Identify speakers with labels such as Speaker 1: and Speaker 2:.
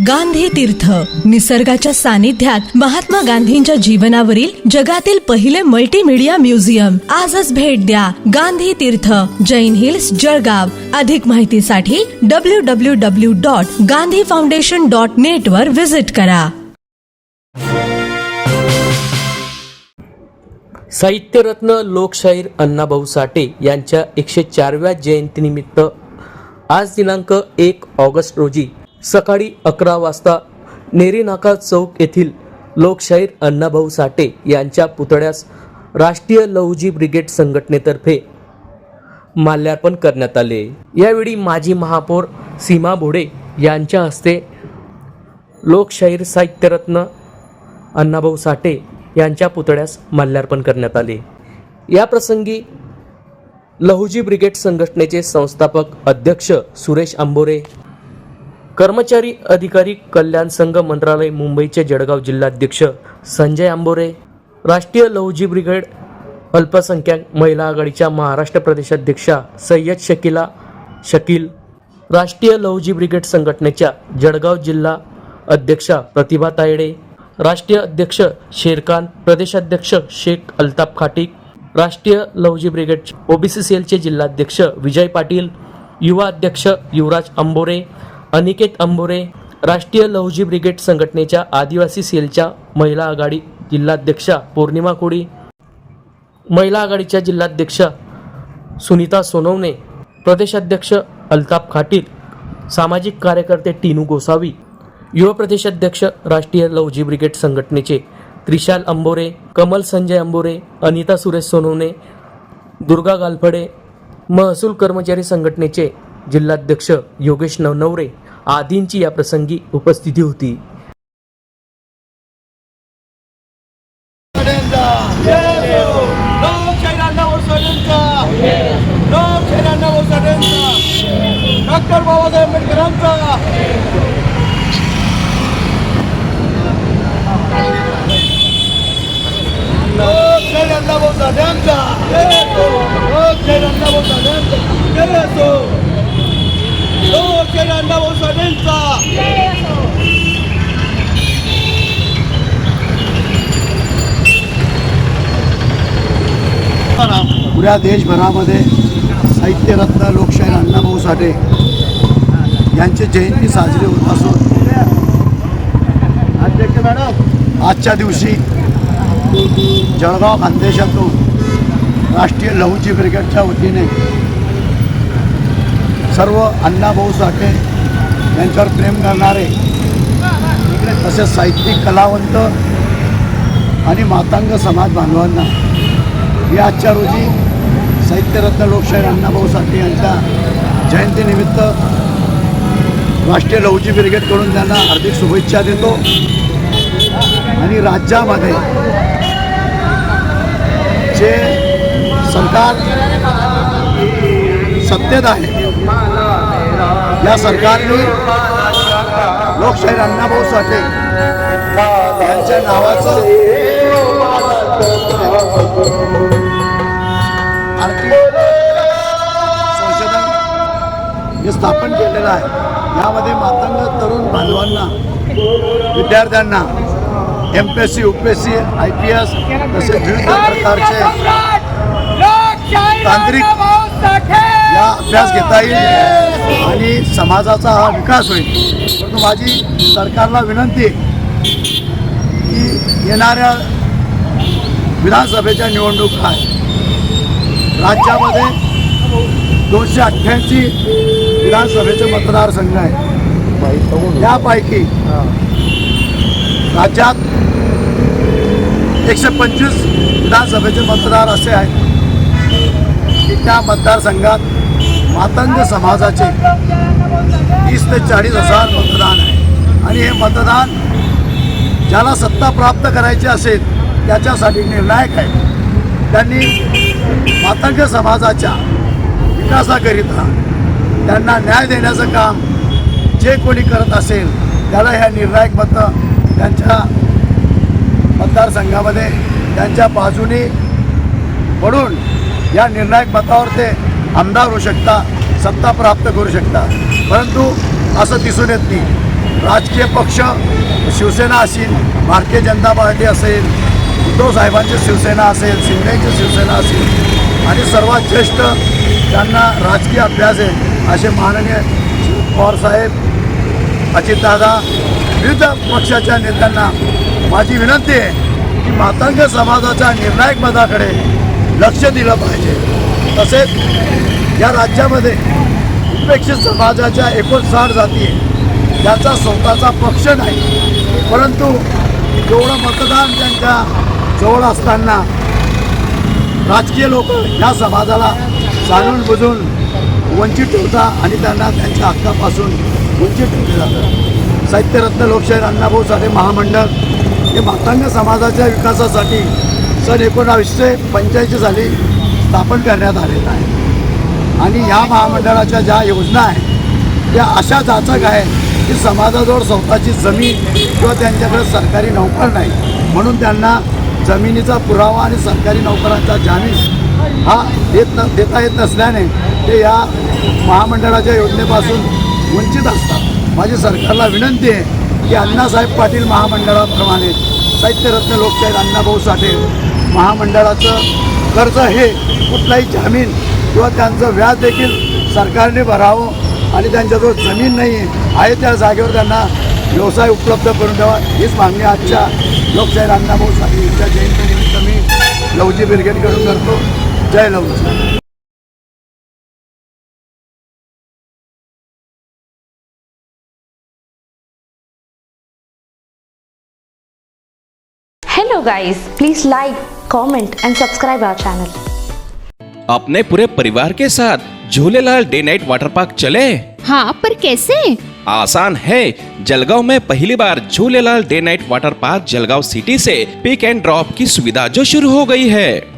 Speaker 1: गांधी तीर्थ. निसर्गाच्या सानिध्यात महात्मा गांधींच्या जीवनावरील जगातील पहिले मल्टीमीडिया म्युझियम आजच भेट द्या गांधी तीर्थ. जैन हिल्स जळगाव. अधिक माहितीसाठी W W W dot Gandhi foundation dot net वर व्हिजिट करा.
Speaker 2: साहित्यरत्न लोकशाहीर अण्णाभाऊ साठे यांच्या एकशे चारव्या जयंतीनिमित्त आज दिनांक एक ऑगस्ट रोजी सकाळी अकरा वाजता नेरी नाका चौक येथील लोकशाहीर अण्णाभाऊ साठे यांच्या पुतळ्यास राष्ट्रीय लहुजी ब्रिगेड संघटनेतर्फे माल्यार्पण करण्यात आले. यावेळी माजी महापौर सीमा भोडे यांच्या हस्ते लोकशाहीर साहित्यरत्न अण्णाभाऊ साठे यांच्या पुतळ्यास माल्यार्पण करण्यात आले. या प्रसंगी लहुजी ब्रिगेड संघटनेचे संस्थापक अध्यक्ष सुरेश आंबोरे कर्मचारी अधिकारी कल्याण संघ मंत्रालय मुंबईचे जळगाव जिल्हाध्यक्ष संजय आंबोरे राष्ट्रीय लहुजी ब्रिगेड अल्पसंख्याक महिला आघाडीच्या महाराष्ट्र प्रदेशाध्यक्षा सय्यद शकीला शकील राष्ट्रीय लहुजी ब्रिगेड संघटनेच्या जळगाव जिल्हा अध्यक्षा प्रतिभा तायडे राष्ट्रीय अध्यक्ष शेरखान प्रदेशाध्यक्ष शेख अल्ताफ खाटिक राष्ट्रीय लहुजी ब्रिगेड ओबीसी सेलचे जिल्हाध्यक्ष विजय पाटील युवा अध्यक्ष युवराज अंबोरे अनिकेत अंबोरे राष्ट्रीय लहुजी ब्रिगेड संघटनेच्या आदिवासी सेलच्या महिला आघाडी जिल्हाध्यक्षा पौर्णिमा कोळी महिला आघाडीच्या जिल्हाध्यक्षा सुनीता सोनवणे प्रदेशाध्यक्ष अल्ताफ खाटील सामाजिक कार्यकर्ते टीनू गोसावी युवा प्रदेशाध्यक्ष राष्ट्रीय लवजी ब्रिगेड संघटनेचे त्रिशाल अंबोरे कमल संजय अंबोरे अनिता सुरेश सोनवणे दुर्गा गालफडे महसूल कर्मचारी संघटनेचे जिल्हाध्यक्ष योगेश नवनवरे आदींची या प्रसंगी उपस्थिती होती.
Speaker 3: डॉक्टर बाबासाहेब आंबेडकरांचा लोकशाही अण्णाभाऊ अण्णाभाऊ साठ्यांचा पुऱ्या देशभरामध्ये साहित्यरत्न लोकशाहीर अण्णाभाऊ साठे यांची जयंती साजरी होत असून अध्यक्ष मॅडम. आजच्या दिवशी जळगाव खानदेशातून राष्ट्रीय लहुजी ब्रिगेडच्या वतीने सर्व अण्णाभाऊ साठे यांच्यावर प्रेम करणारे तसेच साहित्यिक कलावंत आणि मातांग समाज बांधवांना या आजच्या रोजी साहित्यरत्न लोकशाहीर अण्णाभाऊ साठे यांच्या जयंतीनिमित्त राष्ट्रीय लवजी ब्रिगेडकडून त्यांना हार्दिक शुभेच्छा देतो. आणि राज्यामध्ये जे सरकार सत्तेत आहे या सरकारने लोकशाहीर अण्णाभाऊ साठे यांच्या नावाचं आर्थिक संशोधन हे स्थापन केलेलं आहे. यामध्ये मातंग तरुण बांधवांना विद्यार्थ्यांना M P S C U P S C I P S तसेच विविध प्रकारचे तांत्रिक या अभ्यास घेता येईल आणि समाजाचा हा विकास होईल. परंतु माझी सरकारला विनंती आहे की येणाऱ्या विधानसभेच्या निवडणुका आहे राज्यामध्ये दोनशे अठ्ठ्याऐंशी विधानसभेचे मतदारसंघ आहे त्यापैकी राज्यात एकशे पंचवीस विधानसभेचे मतदार असे आहेत. की त्या मतदारसंघात मातंग समाजाचे तीस ते चाळीस हजार मतदान आहे. आणि हे मतदान ज्याला सत्ता प्राप्त करायची असेल त्याच्यासाठी निर्णायक आहे. त्यांनी मातंग समाजाच्या विकासाकरिता त्यांना न्याय देण्याचं काम जे कोणी करत असेल त्याला ह्या निर्णायक मतं त्यांच्या मतदारसंघामध्ये त्यांच्या बाजूने पडून या निर्णायक मतावर ते आमदार होऊ शकता सत्ता प्राप्त करू शकता. परंतु असं दिसून येत नाही. राजकीय पक्ष शिवसेना असेल भारतीय जनता पार्टी असेल उद्धव साहेबांची शिवसेना असेल शिंदेची शिवसेना असेल आणि सर्वात ज्येष्ठ त्यांना राजकीय अभ्यास आहे असे माननीय पवारसाहेब अजितदादा विविध पक्षाच्या नेत्यांना माझी विनंती आहे की मातंग समाजाच्या निर्णायक पदाकडे लक्ष दिलं पाहिजे. तसेच या राज्यामध्ये उपेक्षित समाजाच्या एकोणसाठ जाती आहे त्याचा स्वतःचा पक्ष नाही. परंतु जेवढं मतदान त्यांच्या जवळ असताना राजकीय लोक या समाजाला जाणून बुजून वंचित ठेवतात आणि त्यांना त्यांच्या हक्कापासून वंचित ठेवले जातं साहित्यरत्न लोकशाहीर अण्णाभाऊ साठे महामंडळ हे मातांग समाजाच्या विकासासाठी सन एकोणावीसशे पंच्याऐंशी साली स्थापन करण्यात आलेलं आहे. आणि या महामंडळाच्या ज्या योजना आहेत त्या अशा जाचक आहेत की समाजाजवळ स्वतःची जमीन किंवा त्यांच्याकडे सरकारी नोकर नाही. म्हणून त्यांना जमिनीचा पुरावा आणि सरकारी नोकरांचा जामीन हा देत न देता येत नसल्याने ते या महामंडळाच्या योजनेपासून वंचित असतात. माझी सरकारला विनंती आहे की अण्णासाहेब पाटील महामंडळाप्रमाणे साहित्यरत्न लोकशाहीर अण्णाभाऊ साठे महामंडळाचं कर्ज हे कुठलाही जामीन किंवा त्यांचं व्याज देखील सरकारने भरावं आणि त्यांच्याजवळ जमीन नाही आहे त्या जागेवर त्यांना व्यवसाय उपलब्ध करून द्यावा हीच मागणी आजच्या लोकशाहीर अण्णाभाऊ साठे यांच्या जयंतीनिमित्त मी लवजी ब्रिगेडकडून करतो. जय Lavji.
Speaker 4: Hello guys please like comment and subscribe our channel
Speaker 5: अपने पूरे परिवार के साथ Jhulelal day night water park चले?
Speaker 6: हाँ पर कैसे?
Speaker 5: आसान है। जलगांव में पहली बार Jhulelal day night water park Jalgaon city say pick and drop की सुविधा जो शुरू हो गई है।